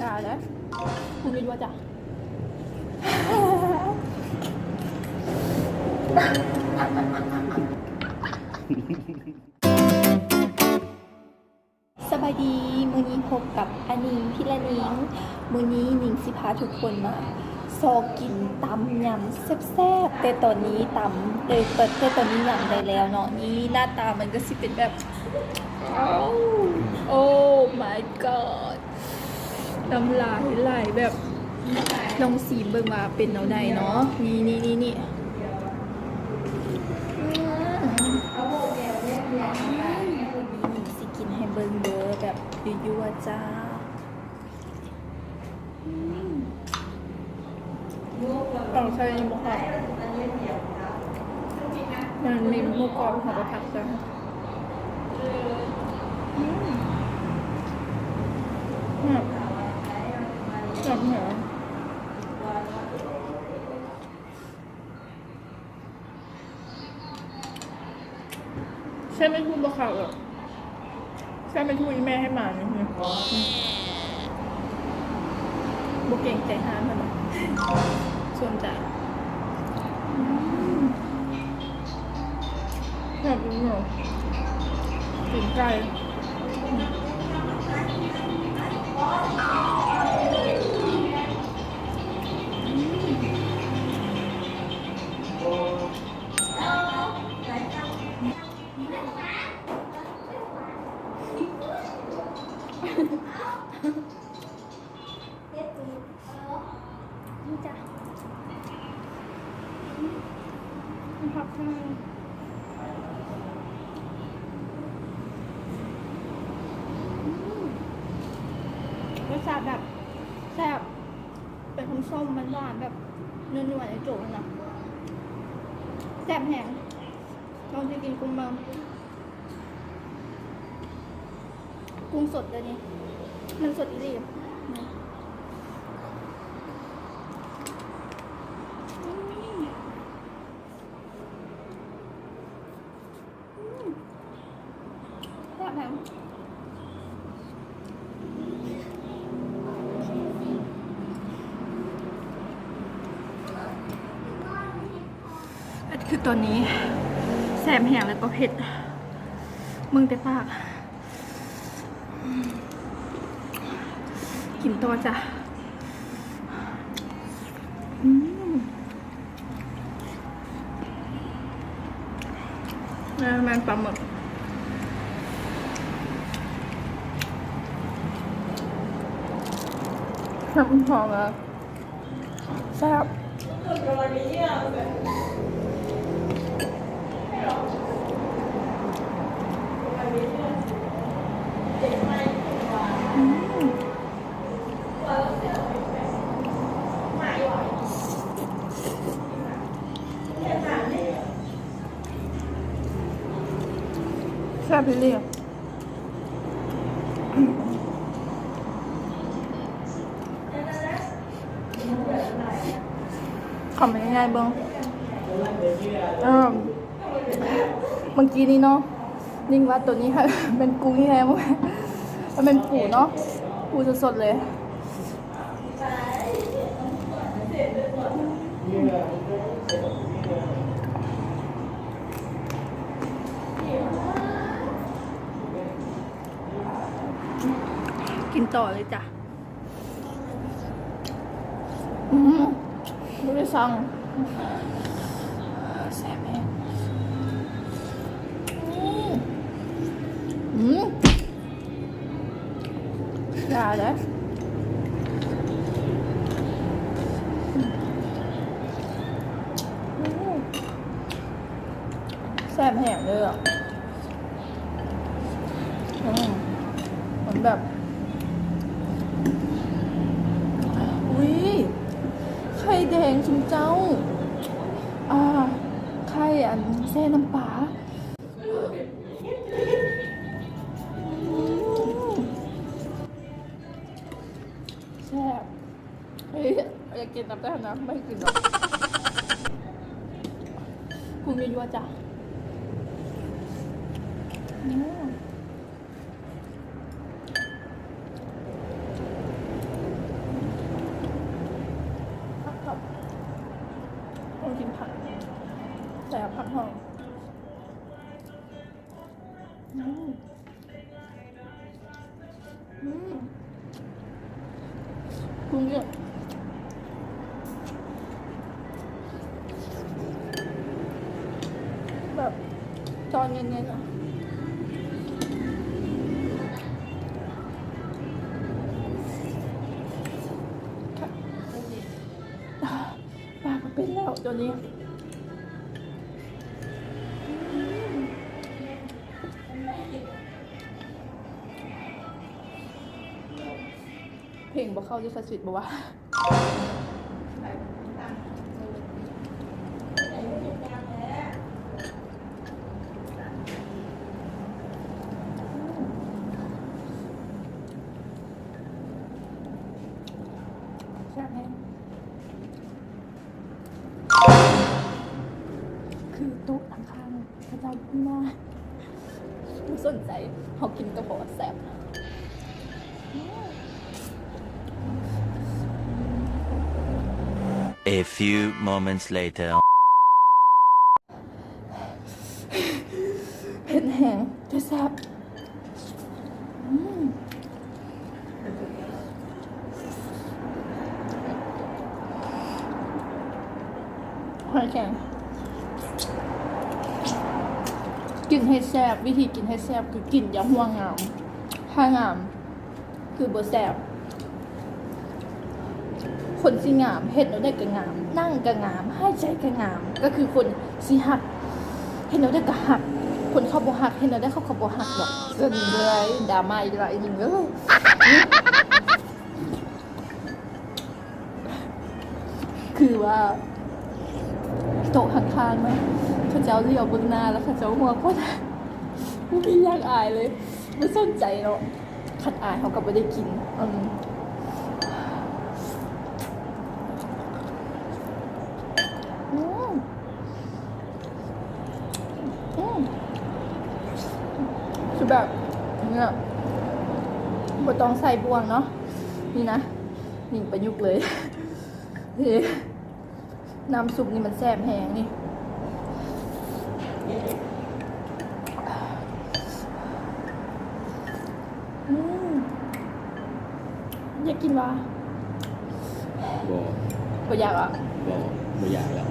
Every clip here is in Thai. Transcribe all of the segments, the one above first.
ด่าแล้วคุณวินว่าจ้ะสบายดี มือนี้พบกับอานิงพี่ละนิงมือนี้นิงสิพาทุกคนมาซอกินตำยำแซ่บๆแต่ตอนนี้ตำเลยเปิดแต่ตอนนี้ยำได้แล้วเนาะนี่หน้าตามันก็สิเป็นแบบอ้าวโอ้ my god น้ำลายไหลแบบลองสีเบิ่งมาเป็นเอาใดเนาะนี่นี่นี่นี่นี่สิกินให้เบิ่งเด้อแบบยั่วๆจ้าอืมเอาใช่หมูกรอบมันมีหมูกรอบของประทับใจอืมอืมจับเหรอใช่ ไม่พูดบ่ข่าวหรอกใช่ไม่พูดแม่ให้มาเนี่ยบุเก่งใจห้ามมันส่วนใจแบบนี้เหรอกินไก่ ติแบบแซ่บเป็นน้ำส้มหวานแบบนุ่นๆในโจ๊กนะแซ่บแห้งลองจะกินกุ้งบางกุ้งสดเลยนี่มันสดอีหลีบแซ่บแห้งอัน คือตัวนี้แสบแห้งแล้วก็เผ็ด มึงแต่ปาก กินตัวจ้ะอืมแล้วมันปลาหมึกน้ำหอมอะแซ่บ แซ่บไปเลยขำง่ายเบิ้งเออเมื่อกี้นี้เนาะนิ่งว่าตัวนี้ค่ะเป็นกุ้งที่แท้มั้งมันเป็นปูเนาะปูสดๆเลย กินต่อเลยจ้ะอืมไม่ได้สั่งแซ่บแม่อืมด่าเลยแซ่บแห้งเลยอะ อืมเหมือนแบบ อุ้ยไข่ แดงชุมเจ้า อ่าไข่อันแซ่น้ำปลาแซ่บเฮ้ยอยากกินน้ำได้นะไม่กินหรอกคุณยัวจ้ะ นเย็นๆอะปาก็เป็นแล้วตัวนี้เพลงบ่เข้าที่สัสิทธิ์บ่วะ ตุ๊กทางข้างพระเจ้าขึ้นมาไม่สนใจเขากินกระเพาะแสบ A few moments later. เห็นแหงจะแสบอืมหอยแข็ง กินให้แซบวิธีกินให้แซบคือกินอย่าห่วงงามถ้างาม คือบแซบคนสิงามเห็นแล้วได้ก็งาม นั่งก็งามให้ใจก็งาม ก็คือคนสิหักเห็นแล้วได้ก็หัก คนเขาบ่หักเห็นแล้วได้เขาเขาบ่หักหรอกเกินเลยดราม่าอีกแล้วอีกหนึ่งเลยคือว่าโต๊ะข้างๆนะเขาเจ้าเลี้ยวบื้องหน้าแล้วเขาเจ้าหัวก็ไม่อยากอายเลยไม่สนใจเนาะขัดอายเขาก็ไม่ได้กินอืมอืมอืมคือแบบเนี่ยบต้องใส่บวงเนาะนี่นะนิ่งประยุกต์เลยนี่น้ำซุปนี่มันแซ่บแหงนี่ อืม อยากกินวะบ่บ่อยากอะบ่บ่อยากแล้ว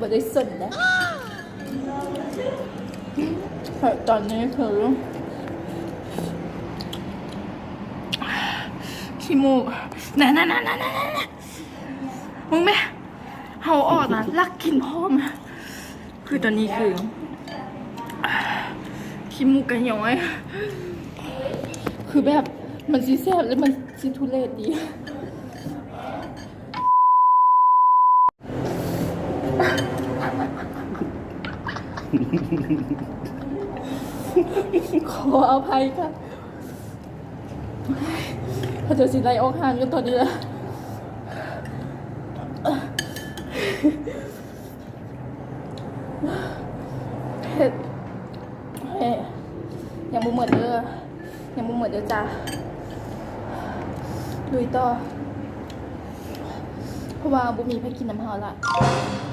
บ่ได้สนนะแต่ตอนนี้คือขี้มูกน่ะน่ะน่ะน่ะน่ะน่ะน่ะมึงแม่เฮาออกนะลักกินพร้อมอะคือตอนนี้คือ ขี้มูกกันย้อย คือแบบมันซีแซ่บแล้วมันซีทุเรศดี ขออภัยค่ะถ้าเจอสิไลออกห่างกันตอนนี้แล้วเผ็ดเฮ้ยยังบุเหมือนเด้อ เดี๋ยวจะลุยต่อ เพราะว่าบุมีพักินน้ำหอละ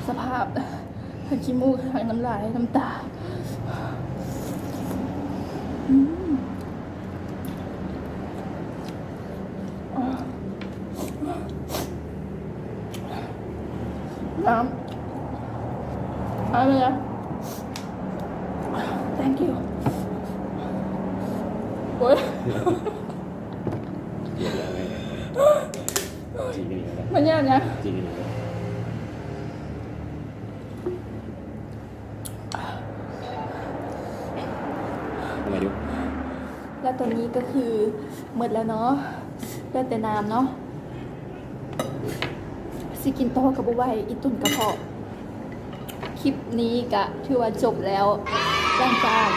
สภาพทั้งขี้มูกทั้งน้ำลายน้ำตาอืมอะน้ำเอาไปเลย thank you โอ้ย เดี๋ยวแล้วไงจริงกันอีกแล้ว มันยากนะจริงกันอีกแล้วทำไมดูแล้วตัวนี้ก็คือหมดแล้วเนาะเลือดแต่น้ำเนาะสิกินโตอกับบุไหวอีตุ่นกระเพาะ คลิปนี้กะถือว่าจบแล้วหลังจาก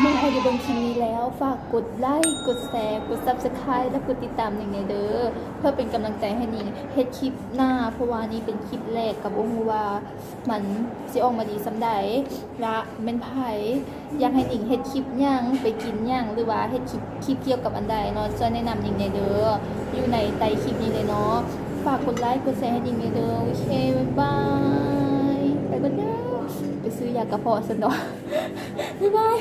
เมื่อเราได้เบิ่งคลิปนี้แล้ว ฝากกดไลค์ กดแชร์ กด Subscribe และกดติดตามหนึ่งในเด้อ เพื่อเป็นกำลังใจให้นิงเฮ็ดคลิปหน้า เพราะว่านี่เป็นคลิปแรกกับโอ้ฮูว่า มันสิออกมาดีสำใดละเป็นไผอยากให้นิงเฮ็ดคลิปหยังไปกินหยังหรือว่าเฮ็ดคลิปคลิปเกี่ยวกับอันใดเนาะจะแนะนำนิงในเด้อ อยู่ในใต้คลิปนี้เลยเนาะ ฝากกดไลค์ กดแชร์ให้นิงในเด้อ โอเคบ๊ายบายไปก่นเด้อไปซื้อยากระเพาะซะหน่อยบ๊ายบาย